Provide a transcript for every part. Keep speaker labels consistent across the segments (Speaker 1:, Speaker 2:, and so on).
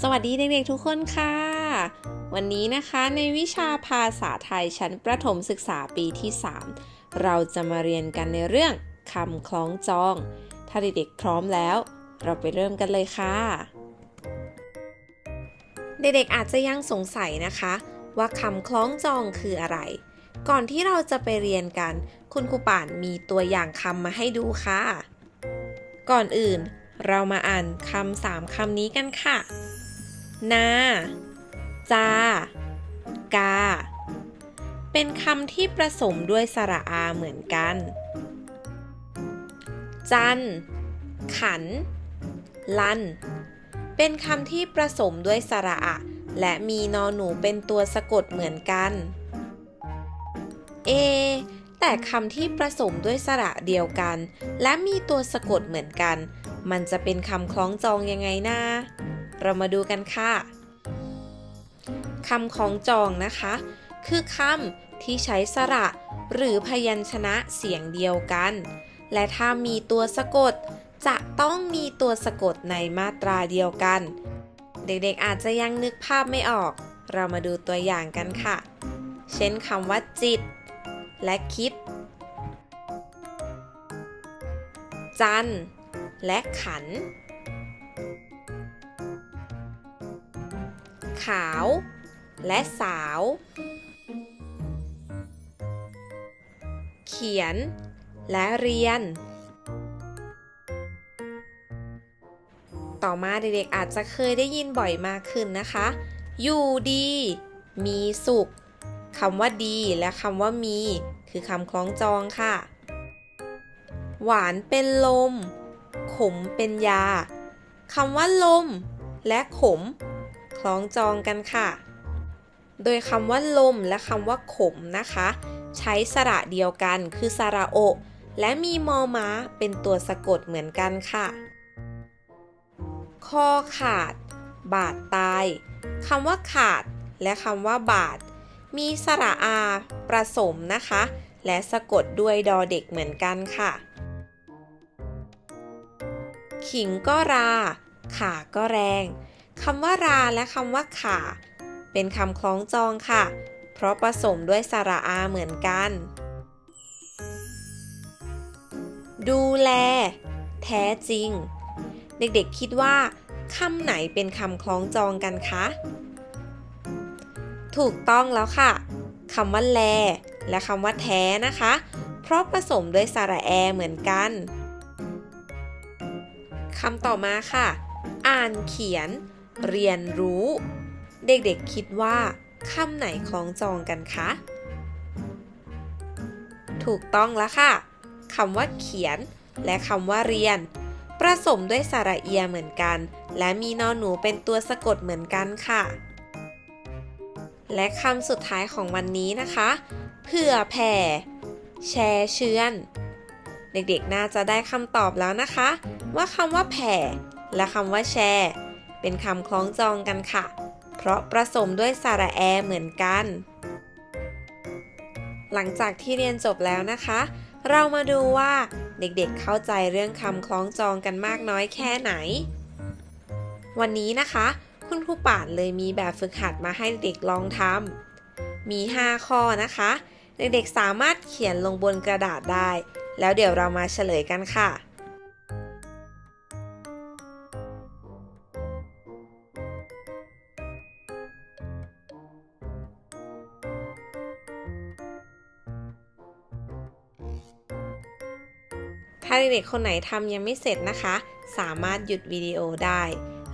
Speaker 1: สวัสดีเด็กๆทุกคนค่ะ วันนี้นะคะในวิชาภาษาไทยชั้นประถมศึกษาปีที่ 3 เราจะมาเรียนกันในเรื่องคำคล้องจอง ถ้าเด็กๆพร้อมแล้ว เราไปเริ่มกันเลยค่ะ เด็กๆอาจจะยังสงสัยนะคะ ว่าคำคล้องจองคืออะไร ก่อนที่เราจะไปเรียนกัน คุณครูป่านมีตัวอย่างคำมาให้ดูค่ะ ก่อนอื่น เรามาอ่านคำสามคำนี้กันค่ะ นา จา กา เป็นคำที่ประสมด้วยสระอาเหมือนกัน จัน ขัน ลัน เป็นคำที่ประสมด้วยสระอะและมีนอหนูเป็นตัวสะกดเหมือนกัน เอ แต่คำที่ประสมด้วยสระเดียวกัน และมีตัวสะกดเหมือนกัน มันจะเป็นคำคล้องจองยังไงนะ เรามาดูกันค่ะคำคล้องจองนะคะ คือคำที่ใช้สระ หรือพยัญชนะเสียงเดียวกัน และถ้ามีตัวสะกด จะต้องมีตัวสะกดในมาตราเดียวกัน เด็กๆอาจจะยังนึกภาพไม่ออก เรามาดูตัวอย่างกันค่ะ เช่นคำว่าจิต และคิด จันและขัน ขาว และสาว เขียน และเรียน ต่อมาเด็กๆอาจจะเคยได้ยินบ่อยมากขึ้นนะคะ อยู่ดี มีสุขคำว่าดีและคำว่ามี คือคำคล้องจองค่ะ หวานเป็นลม ขมเป็นยาคำว่าลม และขม ล้องจองกันค่ะ โดยคำว่าลมและคำว่าขมนะคะ ใช้สระเดียวกันคือสระโอ และมีมอม้าเป็นตัวสะกดเหมือนกันค่ะ คอขาด บาดตายคำว่าขาด และคำว่าบาด มีสระอาประสมนะคะ และสะกดด้วยดอเด็กเหมือนกันค่ะ ขิงก็รา ขาก็แรง คำว่าราและคำว่าขาเป็นคำคล้องจองค่ะ เพราะผสมด้วยสระอาเหมือนกัน ดูแล แท้จริง เด็กๆคิดว่าคำไหนเป็นคำคล้องจองกันคะ ถูกต้องแล้วค่ะคำว่าแล และคำว่าแท้นะคะ เพราะผสมด้วยสระแอเหมือนกันคำต่อมาค่ะ อ่านเขียน เรียนรู้ เด็กๆคิดว่าคำไหนคล้องจองกันคะ ถูกต้องแล้วค่ะคำว่าเขียน และคำว่าเรียนประสมด้วยสระเอียเหมือนกัน และมีนอนหนูเป็นตัวสะกดเหมือนกันค่ะ และคำสุดท้ายของวันนี้นะคะ เผื่อแผ่ แชร์เชื้อน เด็กๆน่าจะได้คำตอบแล้วนะคะ ว่าคำว่าแผ่ และคำว่าแชร์ เป็นคำคล้องจองกันค่ะ เพราะประสมด้วยสระแอเหมือนกัน หลังจากที่เรียนจบแล้วนะคะ เรามาดูว่าเด็กๆเข้าใจเรื่องคำคล้องจองกันมากน้อยแค่ไหน วันนี้นะคะ คุณครูป่านเลยมีแบบฝึกหัดมาให้เด็กลองทำมี 5 ข้อนะคะ เด็กๆสามารถเขียนลงบนกระดาษได้ แล้วเดี๋ยวเรามาเฉลยกันค่ะ ถ้าเด็กๆคนไหนทำยังไม่เสร็จนะคะ สามารถหยุดวิดีโอได้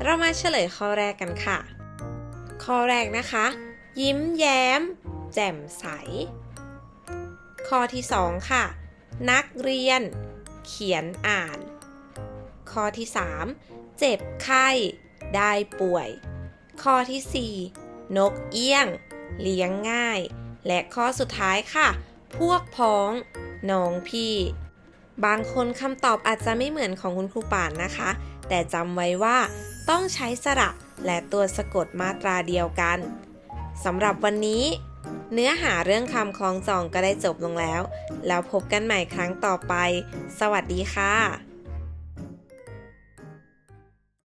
Speaker 1: เรามาเฉลยข้อแรกกันค่ะ ข้อแรกนะคะ ยิ้มแย้ม แจ่มใส ข้อที่ 2 ค่ะ นักเรียน เขียนอ่าน ข้อที่ 3 เจ็บไข้ ได้ป่วย ข้อที่ 4 นกเอี้ยง เลี้ยงง่าย และข้อสุดท้ายค่ะ พวกพ้อง น้องพี่ บางคนคำตอบอาจจะไม่เหมือนของคุณครูป่านนะคะ แต่จำไว้ว่าต้องใช้สระและตัวสะกดมาตราเดียวกันสำหรับวันนี้ เนื้อหาเรื่องคำคล้องจองก็ได้จบลงแล้ว แล้วพบกันใหม่ครั้งต่อไป สวัสดีค่ะ